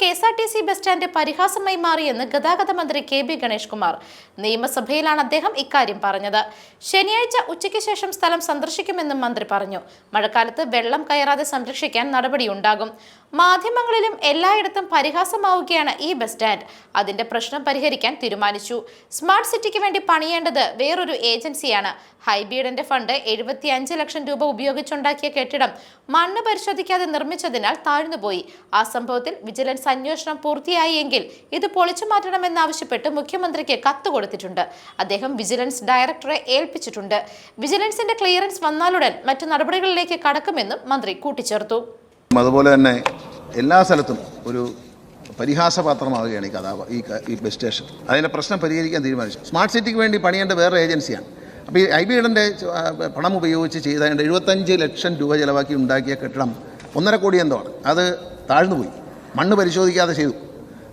K S R T C bus stand പരിഹാസമായി മാറിയെന്ന് ഗതാഗത മന്ത്രി കെ ബി ഗണേഷ് കുമാർ നിയമസഭയിലാണ് അദ്ദേഹം ഇക്കാര്യം പറഞ്ഞത്. ശനിയാഴ്ച ഉച്ചയ്ക്ക് ശേഷം സ്ഥലം സന്ദർശിക്കുമെന്നും മന്ത്രി പറഞ്ഞു. മഴക്കാലത്ത് വെള്ളം കയറാതെ സംരക്ഷിക്കാൻ നടപടിയുണ്ടാകും. മാധ്യമങ്ങളിലും എല്ലായിടത്തും പരിഹാസമാവുകയാണ് ഈ ബസ് സ്റ്റാൻഡ്. അതിന്റെ പ്രശ്നം പരിഹരിക്കാൻ തീരുമാനിച്ചു. സ്മാർട്ട് സിറ്റിക്ക് വേണ്ടി പണിയേണ്ടത് വേറൊരു ഏജൻസിയാണ്. ഹൈബീഡന്റെ ഫണ്ട് എഴുപത്തി അഞ്ച് ലക്ഷം രൂപ ഉപയോഗിച്ചുണ്ടാക്കിയ കെട്ടിടം മണ്ണ് പരിശോധിക്കാതെ നിർമ്മിച്ചതിനാൽ താഴ്ന്നുപോയി. ആ സംഭവത്തിൽ വിജിലൻസ് അന്വേഷണം പൂർത്തിയായി എങ്കിൽ ഇത് പൊളിച്ചു മാറ്റണമെന്നാവശ്യപ്പെട്ട് മുഖ്യമന്ത്രിക്ക് കത്ത് കൊടുത്തിട്ടുണ്ട്. അദ്ദേഹം വിജിലൻസ് ഡയറക്ടറെ ഏൽപ്പിച്ചിട്ടുണ്ട്. വിജിലൻസിന്റെ ക്ലിയറൻസ് വന്നാലുടൻ മറ്റു നടപടികളിലേക്ക് കടക്കുമെന്നും മന്ത്രി കൂട്ടിച്ചേർത്തു. അതുപോലെ തന്നെ എല്ലാ സ്ഥലത്തും ഒരു പരിഹാസപാത്രമാവുകയാണ് ഈ കഥാപ ഈ ഈ ബസ് സ്റ്റേഷൻ അതിന്റെ പ്രശ്നം പരിഹരിക്കാൻ തീരുമാനിച്ചു. സ്മാർട്ട് സിറ്റിക്ക് വേണ്ടി പണിയേണ്ട വേറെ ഏജൻസിയാണ്. അപ്പോൾ ഈ ഐ ബി ഇടന്റെ പണം ഉപയോഗിച്ച് ചെയ്ത എഴുപത്തഞ്ച് ലക്ഷം രൂപ ചിലവാക്കി ഉണ്ടാക്കിയ കെട്ടിടം ഒന്നര കോടി എന്തോ ആണ്. അത് താഴ്ന്നു പോയി മണ്ണ് പരിശോധിക്കാതെ ചെയ്തു.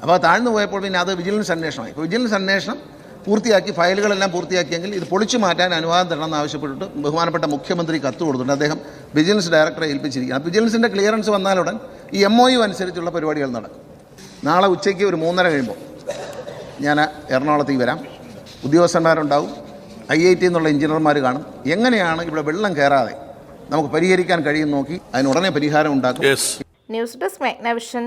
അപ്പോൾ താഴ്ന്നു പോയപ്പോൾ പിന്നെ അത് വിജിലൻസ് അന്വേഷണമായി. ഇപ്പോൾ വിജിലൻസ് അന്വേഷണം പൂർത്തിയാക്കി ഫയലുകളെല്ലാം പൂർത്തിയാക്കിയെങ്കിൽ ഇത് പൊളിച്ചു മാറ്റാൻ അനുവാദം തരണമെന്ന് ആവശ്യപ്പെട്ടിട്ട് ബഹുമാനപ്പെട്ട മുഖ്യമന്ത്രി കത്ത് കൊടുത്തിട്ടുണ്ട്. അദ്ദേഹം വിജിലൻസ് ഡയറക്ടറെ ഏൽപ്പിച്ചിരിക്കുകയാണ്. അപ്പോൾ വിജിലൻസിന്റെ ക്ലിയറൻസ് വന്നാലുടൻ ഈ എം ഒ യു അനുസരിച്ചുള്ള പരിപാടികൾ നടക്കും. നാളെ ഉച്ചയ്ക്ക് ഒരു മൂന്നര കഴിയുമ്പോൾ ഞാൻ എറണാകുളത്തേക്ക് വരാം. ഉദ്യോഗസ്ഥന്മാരുണ്ടാവും. ഐ ഐ ടി എന്നുള്ള എഞ്ചിനീയർമാർ കാണും. എങ്ങനെയാണ് ഇവിടെ വെള്ളം കയറാതെ നമുക്ക് പരിഹരിക്കാൻ കഴിയും നോക്കി അതിനുടനെ പരിഹാരം ഉണ്ടാക്കും. News desk മെഗ്നവിഷൻ